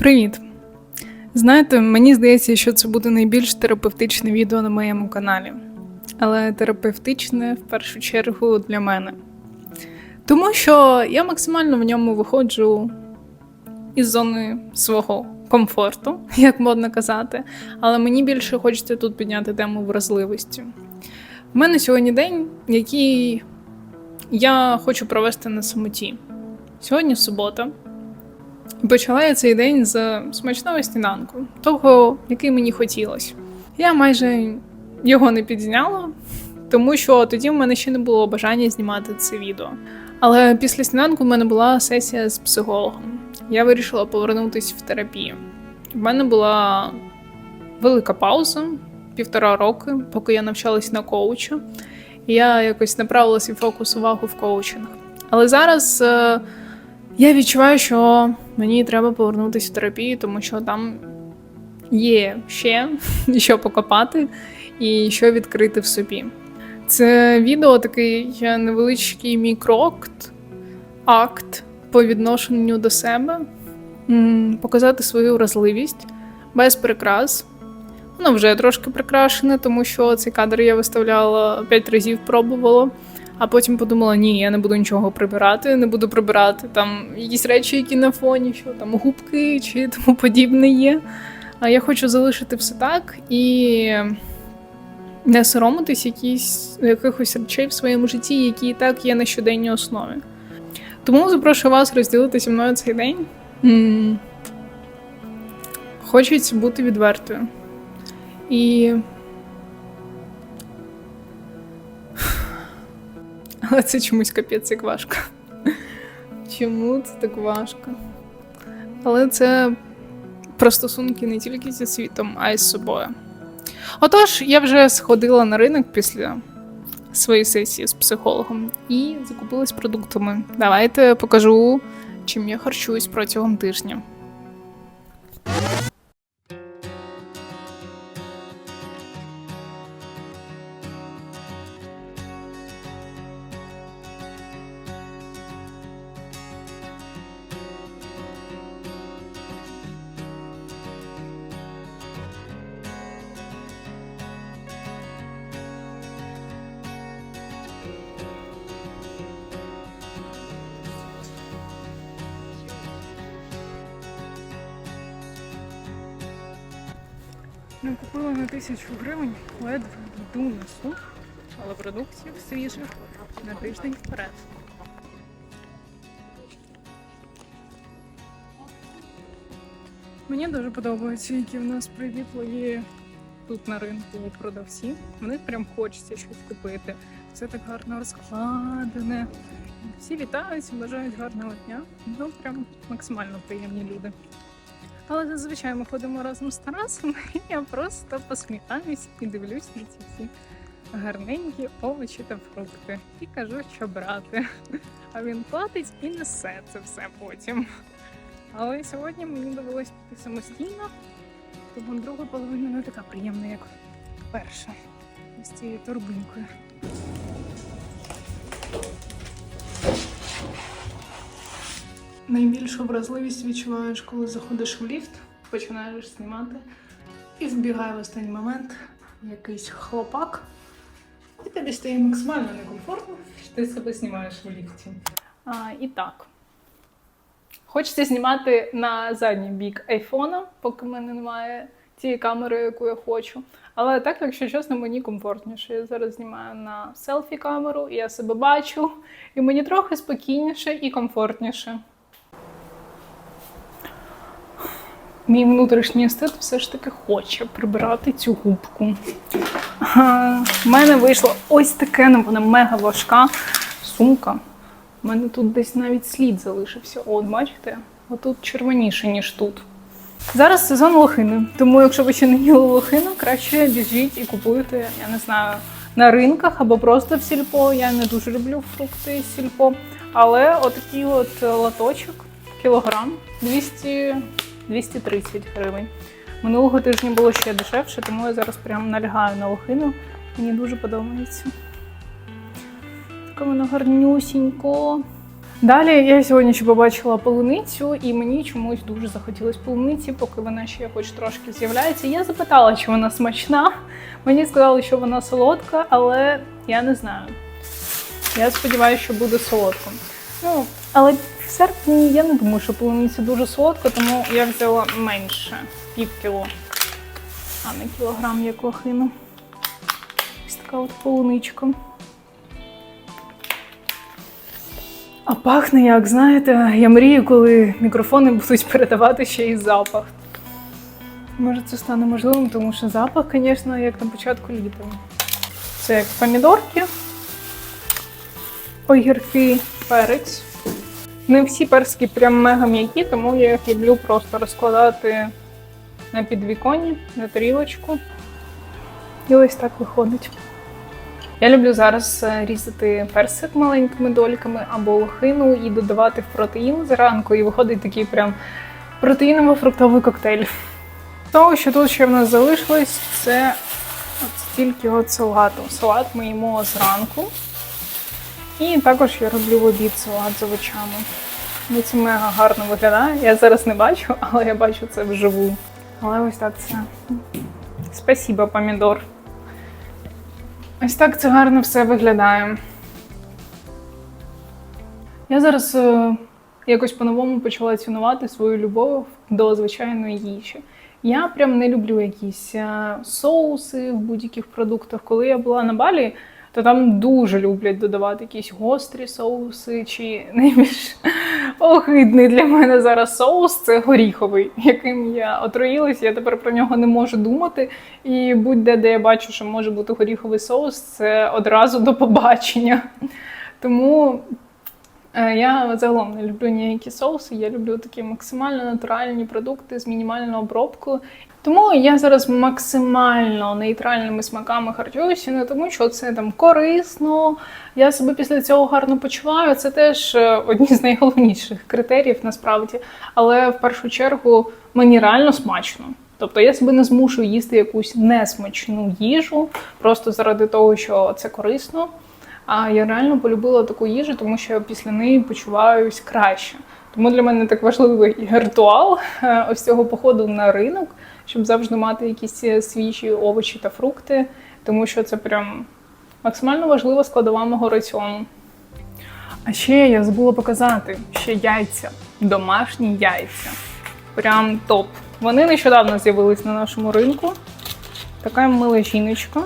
Привіт! Знаєте, мені здається, що це буде найбільш терапевтичне відео на моєму каналі. Але терапевтичне в першу чергу для мене. Тому що я максимально в ньому виходжу із зони свого комфорту, як модно казати. Але мені більше хочеться тут підняти тему вразливості. У мене сьогодні день, який я хочу провести на самоті. Сьогодні субота. Почала я цей день з смачного сніданку, того, який мені хотілося. Я майже його не підзняла, тому що тоді в мене ще не було бажання знімати це відео. Але після сніданку в мене була сесія з психологом. Я вирішила повернутися в терапію. В мене була велика пауза півтора роки, поки я навчалась на коучу. Я якось направила свій фокус увагу в коучинг. Але зараз. Я відчуваю, що мені треба повернутися в терапію, тому що там є ще що покопати і що відкрити в собі. Це відео такий невеличкий мій крок, акт по відношенню до себе, показати свою вразливість без прикрас. Воно вже трошки прикрашене, тому що цей кадр я виставляла п'ять разів, пробувала. А потім подумала, ні, я не буду нічого прибирати, не буду прибирати там якісь речі, які на фоні, що там губки чи тому подібне є. А я хочу залишити все так і не соромитись якісь, якихось речей в своєму житті, які і так є на щоденній основі. Тому запрошую вас розділити зі мною цей день. Хочеться бути відвертою. І Але це чомусь капець як важко. Чому це так важко? Але це про стосунки не тільки зі світом, а й з собою. Отож, я вже сходила на ринок після своєї сесії з психологом і закупилась продуктами. Давайте покажу, чим я харчуюсь протягом тижня. Ми купили на тисячу гривень, ледве йду на суп, але продуктів свіжих на тиждень вперед. Мені дуже подобається, які в нас привітливі тут на ринку продавці. В них прям хочеться щось купити. Все так гарно розкладене. Всі вітають, бажають гарного дня. Ну, прям максимально приємні люди. Але зазвичай ми ходимо разом з Тарасом, і я просто посміхаюсь і дивлюсь на ці всі гарненькі овочі та фрукти. І кажу, що брати. А він платить і несе це все потім. Але сьогодні мені довелось піти самостійно, тому друга половина не така приємна, як перша. З цією торбинкою. Найбільшу вразливість відчуваєш, коли заходиш в ліфт, починаєш знімати, і вбігає в останній момент якийсь хлопак, і тобі стає максимально некомфортно, що ти себе знімаєш в ліфті. А, і так. Хочеться знімати на задній бік айфона, поки в мене немає тієї камери, яку я хочу. Але так, якщо чесно, мені комфортніше. Я зараз знімаю на селфі-камеру, і я себе бачу, і мені трохи спокійніше і комфортніше. Мій внутрішній естет все ж таки хоче прибирати цю губку. У мене вийшла ось таке, ну вона мега важка сумка. У мене тут десь навіть слід залишився. От, бачите? Отут червоніше, ніж тут. Зараз сезон лохини, тому якщо ви ще не їли лохину, краще біжіть і купуйте, я не знаю, на ринках або просто в сільпо. Я не дуже люблю фрукти з сільпо. Але отакий от латочок, кілограм 200, 230 гривень. Минулого тижня було ще дешевше, тому я зараз прям налягаю на лохину. Мені дуже подобається. Таке воно гарнюсінько. Далі я сьогодні ще побачила полуницю, і мені чомусь дуже захотілося полуниці, поки вона ще хоч трошки з'являється. Я запитала, чи вона смачна. Мені сказали, що вона солодка, але я не знаю. Я сподіваюся, що буде солодко. Ну, але в серпні я не думаю, що полуниця дуже солодка, тому я взяла менше пів кіло, а не кілограм як лохину. Ось така от полуничка. А пахне, як знаєте, я мрію, коли мікрофони будуть передавати ще й запах. Може, це стане можливим, тому що запах, звісно, як на початку літа. Це як помідорки, огірки, перець. Не всі перські прям мега м'які, тому я їх люблю просто розкладати на підвіконні, на тарілочку. І ось так виходить. Я люблю зараз е, різати персик маленькими дольками або лохину і додавати в протеїн зранку, і виходить такий прям протеїново-фруктовий коктейль. Того, що тут ще в нас залишилось, це от стільки от салату. Салат ми їмо зранку. І також я роблю в обід з овочами. Ну, це мега гарно виглядає. Я зараз не бачу, але я бачу це вживу. Але ось так це. Спасибо, помідор. Ось так це гарно все виглядає. Я зараз е, якось по-новому почала цінувати свою любов до звичайної їжі. Я прям не люблю якісь е, соуси в будь-яких продуктах. Коли я була на Балі, то там дуже люблять додавати якісь гострі соуси, чи найбільш огидний для мене зараз соус це горіховий, яким я отруїлася. Я тепер про нього не можу думати. І будь-де, де я бачу, що може бути горіховий соус, це одразу до побачення. Тому я загалом не люблю ніякі соуси. Я люблю такі максимально натуральні продукти з мінімальною обробкою. Тому я зараз максимально нейтральними смаками харчуюся, не тому, що це там корисно. Я себе після цього гарно почуваю. Це теж е, одні з найголовніших критеріїв насправді. Але в першу чергу мені реально смачно. Тобто я себе не змушую їсти якусь несмачну їжу просто заради того, що це корисно. А я реально полюбила таку їжу, тому що я після неї почуваюсь краще. Тому для мене так важливий ритуал е, ось цього походу на ринок, щоб завжди мати якісь е, свіжі овочі та фрукти, тому що це прям максимально важлива складова мого раціону. А ще я забула показати ще яйця, домашні яйця. Прям топ. Вони нещодавно з'явились на нашому ринку. Така мила жіночка.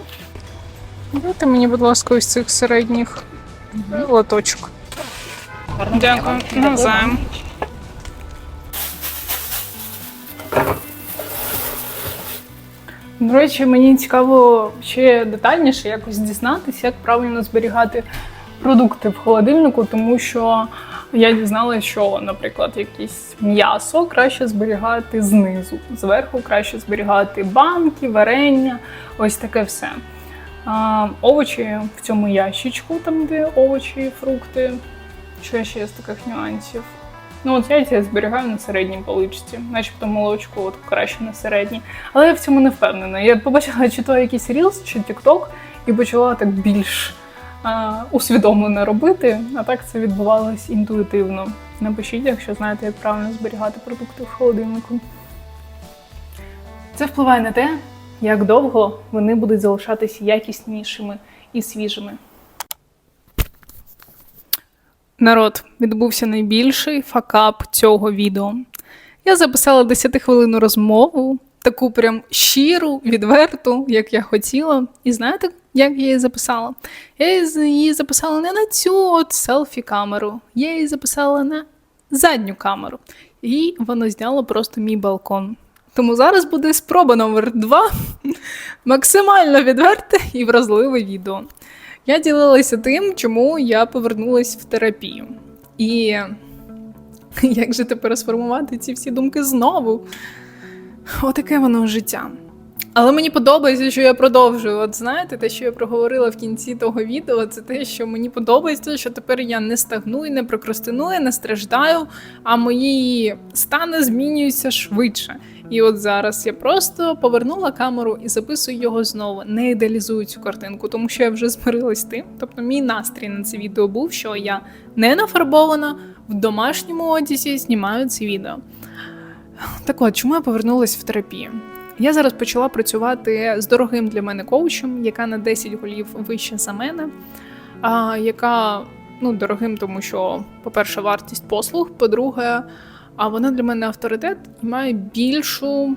Дайте мені, будь ласка, ось цих середніх лоточок. Дякую. Навзаєм. До речі, мені цікаво ще детальніше якось дізнатися, як правильно зберігати продукти в холодильнику, тому що я дізналася, що, наприклад, якесь м'ясо краще зберігати знизу, зверху краще зберігати банки, варення, ось таке все. Овочі в цьому ящичку, там де овочі, фрукти. Що ще з таких нюансів? Ну, от яйця я зберігаю на середній поличці, начебто молочко от краще на середній. Але я в цьому не впевнена. Я побачила чи то якийсь Reels, чи TikTok, і почала так більш а, усвідомлено робити, а так це відбувалось інтуїтивно. Напишіть, якщо знаєте, як правильно зберігати продукти в холодильнику. Це впливає на те, як довго вони будуть залишатися якіснішими і свіжими. Народ, відбувся найбільший факап цього відео. Я записала 10-хвилинну розмову, таку прям щиру, відверту, як я хотіла. І знаєте, як я її записала? Я її записала не на цю от селфі-камеру, я її записала на задню камеру. І воно зняло просто мій балкон. Тому зараз буде спроба номер 2 максимально відверте і вразливе відео. Я ділилася тим, чому я повернулася в терапію. І як же тепер сформувати ці всі думки знову? Отаке воно життя. Але мені подобається, що я продовжую. От знаєте, те, що я проговорила в кінці того відео, це те, що мені подобається, що тепер я не стагную, не прокрастиную, не страждаю, а мої стани змінюються швидше. І от зараз я просто повернула камеру і записую його знову. Не ідеалізую цю картинку, тому що я вже змирилась тим. Тобто, мій настрій на це відео був, що я не нафарбована в домашньому одязі, знімаю це відео. Так от, чому я повернулася в терапію? Я зараз почала працювати з дорогим для мене коучем, яка на 10 голів вища за мене, а, яка ну, дорогим, тому що, по-перше, вартість послуг, по-друге, а вона для мене авторитет і має більшу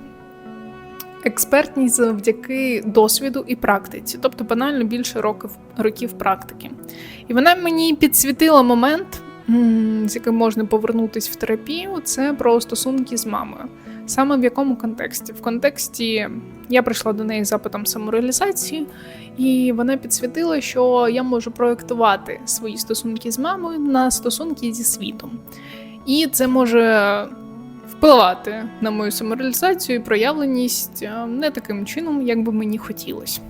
експертність завдяки досвіду і практиці, тобто банально більше років, років практики. І вона мені підсвітила момент, з яким можна повернутися в терапію, це про стосунки з мамою. Саме в якому контексті? В контексті я прийшла до неї з запитом самореалізації, і вона підсвітила, що я можу проєктувати свої стосунки з мамою на стосунки зі світом. І це може впливати на мою самореалізацію і проявленість е, не таким чином, як би мені хотілося.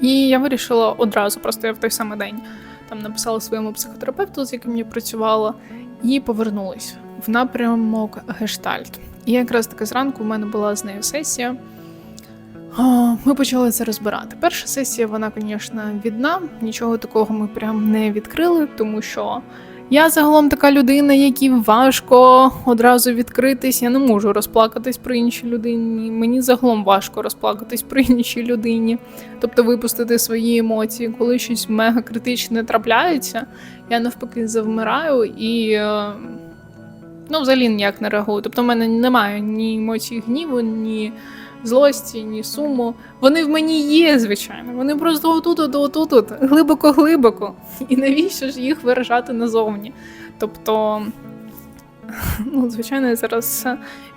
І я вирішила одразу, просто я в той самий день там написала своєму психотерапевту, з яким я працювала, і повернулась в напрямок гештальт. І якраз таки зранку в мене була з нею сесія. Ми почали це розбирати. Перша сесія, вона, звісно, відна. Нічого такого ми прям не відкрили, тому що я загалом така людина, якій важко одразу відкритись. Я не можу розплакатись при іншій людині. Мені загалом важко розплакатись при іншій людині, тобто випустити свої емоції. Коли щось мега критичне трапляється, я навпаки завмираю і. е, Ну, взагалі ніяк не реагую. Тобто, в мене немає ні емоцій гніву, ні злості, ні суму. Вони в мені є, звичайно. Вони просто отут, отут, отут, глибоко-глибоко. І навіщо ж їх виражати назовні? Тобто, ну, звичайно, я зараз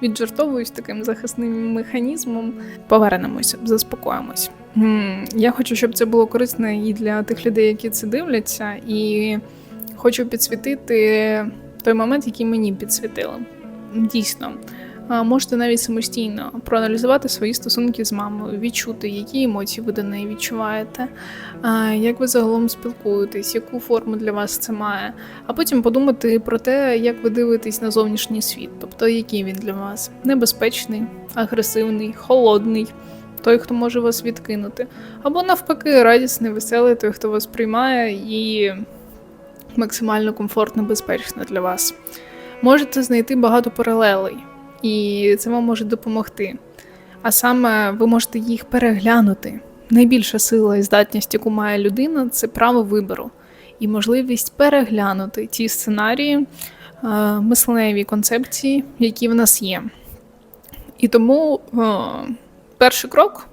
віджартовуюсь таким захисним механізмом. Повернемося, заспокоїмось. Я хочу, щоб це було корисно і для тих людей, які це дивляться, і хочу підсвітити той момент, який мені підсвітили. Дійсно, можете навіть самостійно проаналізувати свої стосунки з мамою, відчути, які емоції ви до неї відчуваєте, як ви загалом спілкуєтесь, яку форму для вас це має, а потім подумати про те, як ви дивитесь на зовнішній світ, тобто який він для вас небезпечний, агресивний, холодний. Той, хто може вас відкинути, або навпаки, радісний, веселий, той, хто вас приймає і максимально комфортно, безпечно для вас. Можете знайти багато паралелей, і це вам може допомогти. А саме ви можете їх переглянути. Найбільша сила і здатність, яку має людина, це право вибору і можливість переглянути ті сценарії, е, мисленеві концепції, які в нас є. І тому е, перший крок,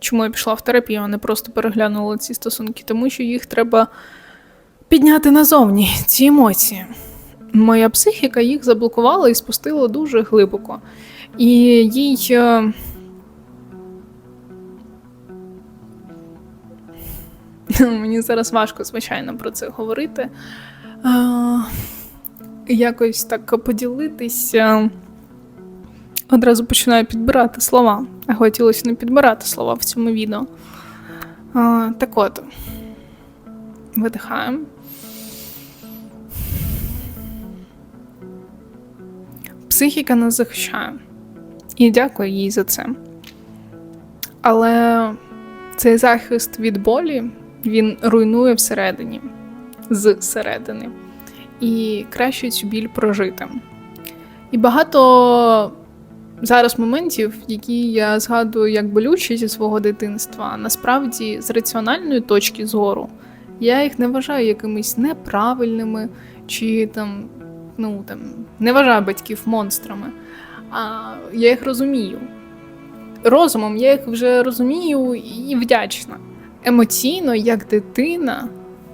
чому я пішла в терапію, а не просто переглянула ці стосунки, тому що їх треба підняти назовні ці емоції. Моя психіка їх заблокувала і спустила дуже глибоко. І їй. е, Мені зараз важко, звичайно, про це говорити. Е, Якось так поділитися. Одразу починаю підбирати слова. А хотілося не підбирати слова в цьому відео. Е, Так от, видихаємо. Психіка нас захищає. І дякую їй за це. Але цей захист від болі він руйнує всередині, зсередини. І краще цю біль прожити. І багато зараз моментів, які я згадую як болючі зі свого дитинства, насправді з раціональної точки зору, я їх не вважаю якимись неправильними чи там ну там не вважаю батьків монстрами, а я їх розумію. Розумом я їх вже розумію і вдячна. Емоційно, як дитина,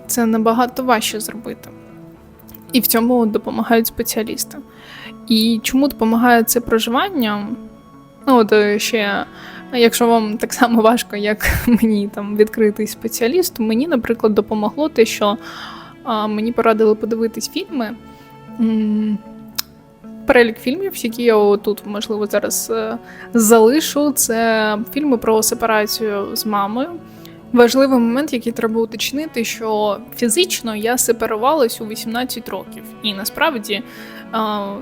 це набагато важче зробити. І в цьому допомагають спеціалісти. І чому допомагає це проживання? Ну, от е, ще, якщо вам так само важко, як мені там відкритий спеціаліст, мені, наприклад, допомогло те, що а, мені порадили подивитись фільми. Перелік фільмів, які я тут, можливо, зараз е, залишу. Це фільми про сепарацію з мамою. Важливий момент, який треба уточнити, що фізично я сепарувалась у 18 років, і насправді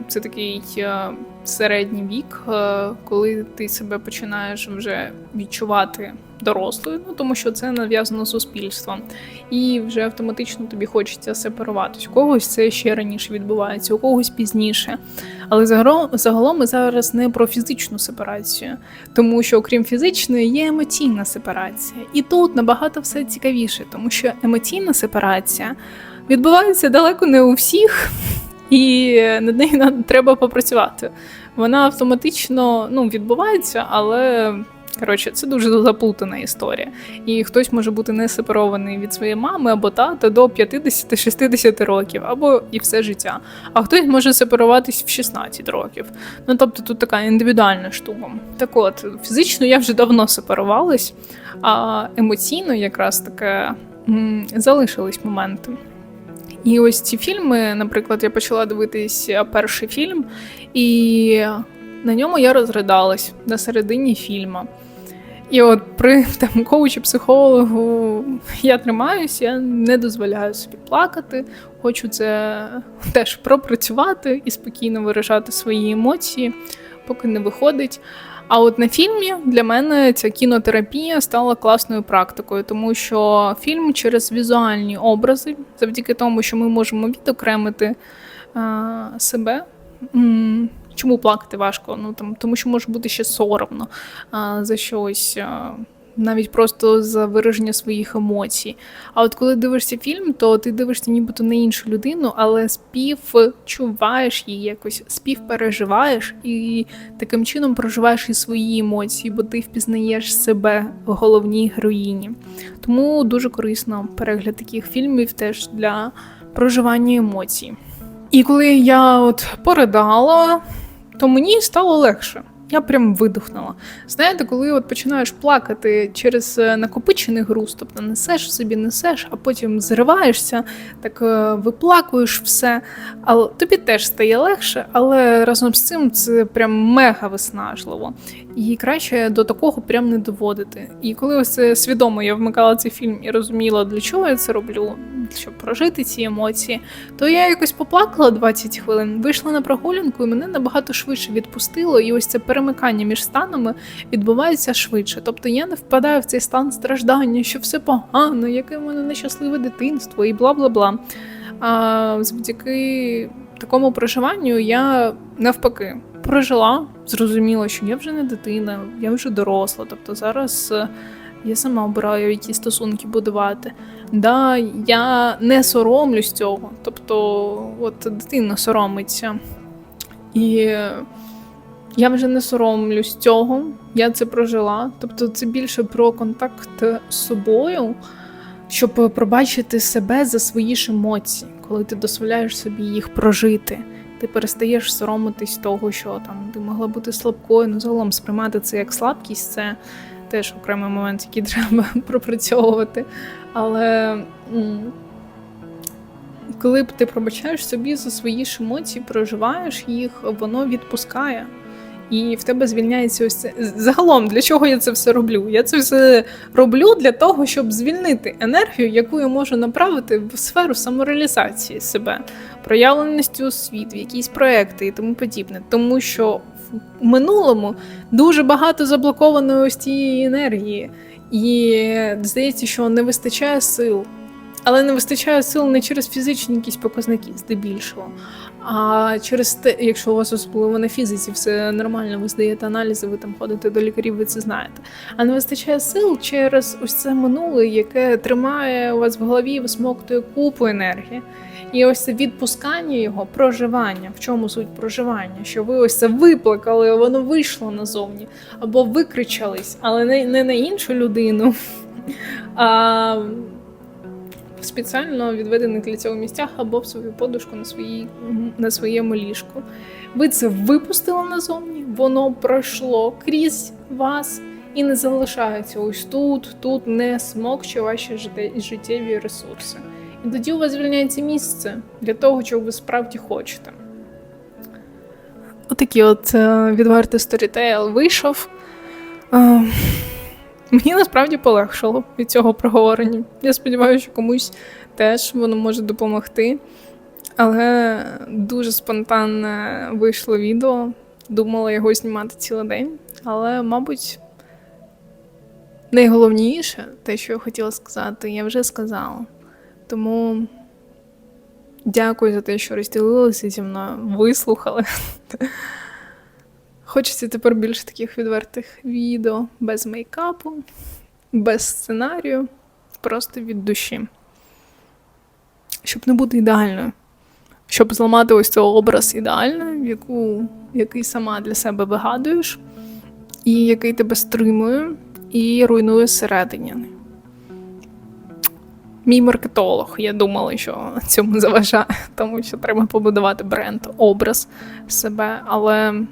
це такий е, середній вік, е, коли ти себе починаєш вже відчувати дорослою, ну тому що це нав'язано суспільством, і вже автоматично тобі хочеться сепаруватись. У когось це ще раніше відбувається, у когось пізніше. Але загалом ми зараз не про фізичну сепарацію, тому що, окрім фізичної, є емоційна сепарація. І тут набагато все цікавіше, тому що емоційна сепарація відбувається далеко не у всіх. І над нею треба попрацювати. Вона автоматично ну, відбувається, але Коротше, це дуже заплутана історія. І хтось може бути не сепарований від своєї мами або тата до 50-60 років, або і все життя. А хтось може сепаруватись в 16 років. Ну тобто тут така індивідуальна штука. Так от, фізично я вже давно сепарувалась, а емоційно якраз таке залишились моменти. І ось ці фільми, наприклад, я почала дивитись перший фільм, і на ньому я розридалась на середині фільму. І от при там коучі психологу я тримаюся, я не дозволяю собі плакати, хочу це теж пропрацювати і спокійно виражати свої емоції, поки не виходить. А от на фільмі для мене ця кінотерапія стала класною практикою, тому що фільм через візуальні образи, завдяки тому, що ми можемо відокремити а, себе. Чому плакати важко? Ну там тому, що може бути ще соромно а, за щось. А, навіть просто за вираження своїх емоцій. А от коли дивишся фільм, то ти дивишся нібито на іншу людину, але співчуваєш її якось, співпереживаєш і таким чином проживаєш і свої емоції, бо ти впізнаєш себе в головній героїні. Тому дуже корисно перегляд таких фільмів теж для проживання емоцій. І коли я от поридала то мені стало легше. Я прям видихнула. Знаєте, коли от починаєш плакати через е, накопичений груз, тобто несеш собі, несеш, а потім зриваєшся, так е, виплакуєш все. Але тобі теж стає легше, але разом з цим це прям мега виснажливо. І краще до такого прям не доводити. І коли ось свідомо я вмикала цей фільм і розуміла, для чого я це роблю, щоб прожити ці емоції, то я якось поплакала 20 хвилин, вийшла на прогулянку, і мене набагато швидше відпустило. І ось це перемикання між станами відбувається швидше. Тобто я не впадаю в цей стан страждання, що все погано, яке в мене нещасливе дитинство, і бла бла бла. А завдяки такому проживанню я навпаки прожила, зрозуміла, що я вже не дитина, я вже доросла. Тобто зараз е, я сама обираю, які стосунки будувати. Да, Я не соромлюсь цього. Тобто, от дитина соромиться. І я вже не соромлюсь цього, я це прожила. Тобто, це більше про контакт з собою, щоб пробачити себе за свої ж емоції, коли ти дозволяєш собі їх прожити ти перестаєш соромитись того, що там ти могла бути слабкою. Ну, загалом сприймати це як слабкість, це теж окремий момент, який треба пропрацьовувати. Але коли ти пробачаєш собі за свої ж емоції, проживаєш їх, воно відпускає. І в тебе звільняється ось це. Загалом, для чого я це все роблю? Я це все роблю для того, щоб звільнити енергію, яку я можу направити в сферу самореалізації себе, проявленості у світ, в якісь проекти і тому подібне. Тому що в минулому дуже багато заблокованої ось цієї енергії, і здається, що не вистачає сил. Але не вистачає сил не через фізичні якісь показники, здебільшого, а через те, якщо у вас особливо на фізиці все нормально, ви здаєте аналізи, ви там ходите до лікарів, ви це знаєте. А не вистачає сил через ось це минуле, яке тримає у вас в голові, висмоктує купу енергії. І ось це відпускання його, проживання. В чому суть проживання? Що ви ось це виплакали, воно вийшло назовні, або викричались, але не, не на іншу людину. а в спеціально відведених для цього місцях або в свою подушку на своїй, на своєму ліжку. Ви це випустили назовні, воно пройшло крізь вас і не залишається ось тут, тут не смокче ваші життєві ресурси. І тоді у вас звільняється місце для того, чого ви справді хочете. отакий от е, відвертий сторітейл вийшов. Мені насправді полегшало від цього проговорення. Я сподіваюся, що комусь теж воно може допомогти. Але дуже спонтанне вийшло відео. Думала його знімати цілий день. Але, мабуть, найголовніше, те, що я хотіла сказати, я вже сказала. Тому дякую за те, що розділилися зі мною, вислухали. Хочеться тепер більше таких відвертих відео без мейкапу, без сценарію, просто від душі. Щоб не бути ідеальною. Щоб зламати ось цей образ ідеальної, яку, який сама для себе вигадуєш, і який тебе стримує і руйнує зсередині. Мій маркетолог, я думала, що цьому заважає, тому що треба побудувати бренд, образ себе, але.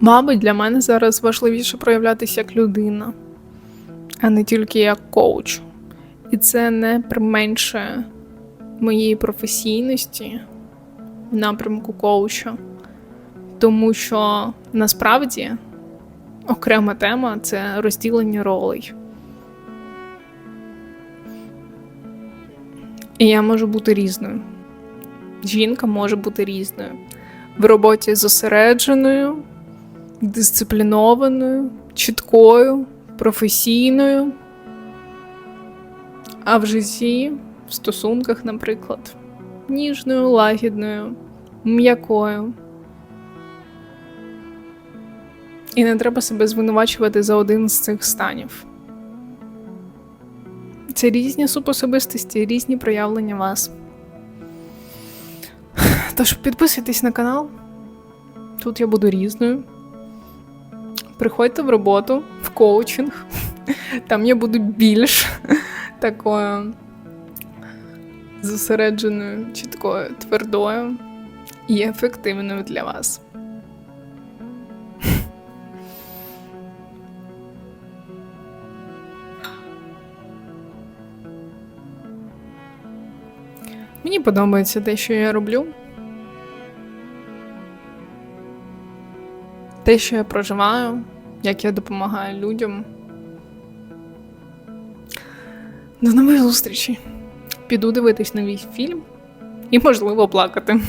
Мабуть, для мене зараз важливіше проявлятися як людина, а не тільки як коуч. І це не применшує моєї професійності в напрямку коуча. Тому що насправді окрема тема це розділення ролей. І я можу бути різною. Жінка може бути різною. В роботі зосередженою дисциплінованою, чіткою, професійною. А в житті, в стосунках, наприклад, ніжною, лагідною, м'якою. І не треба себе звинувачувати за один з цих станів. Це різні субособистості, різні проявлення вас. Тож підписуйтесь на канал. Тут я буду різною. Приходьте в роботу, в коучинг. Там я буду більш такою зосередженою, чіткою, твердою і ефективною для вас. Мені подобається те, що я роблю. Те, що я проживаю, як я допомагаю людям. До нової зустрічі! Піду дивитись новий фільм і, можливо, плакати.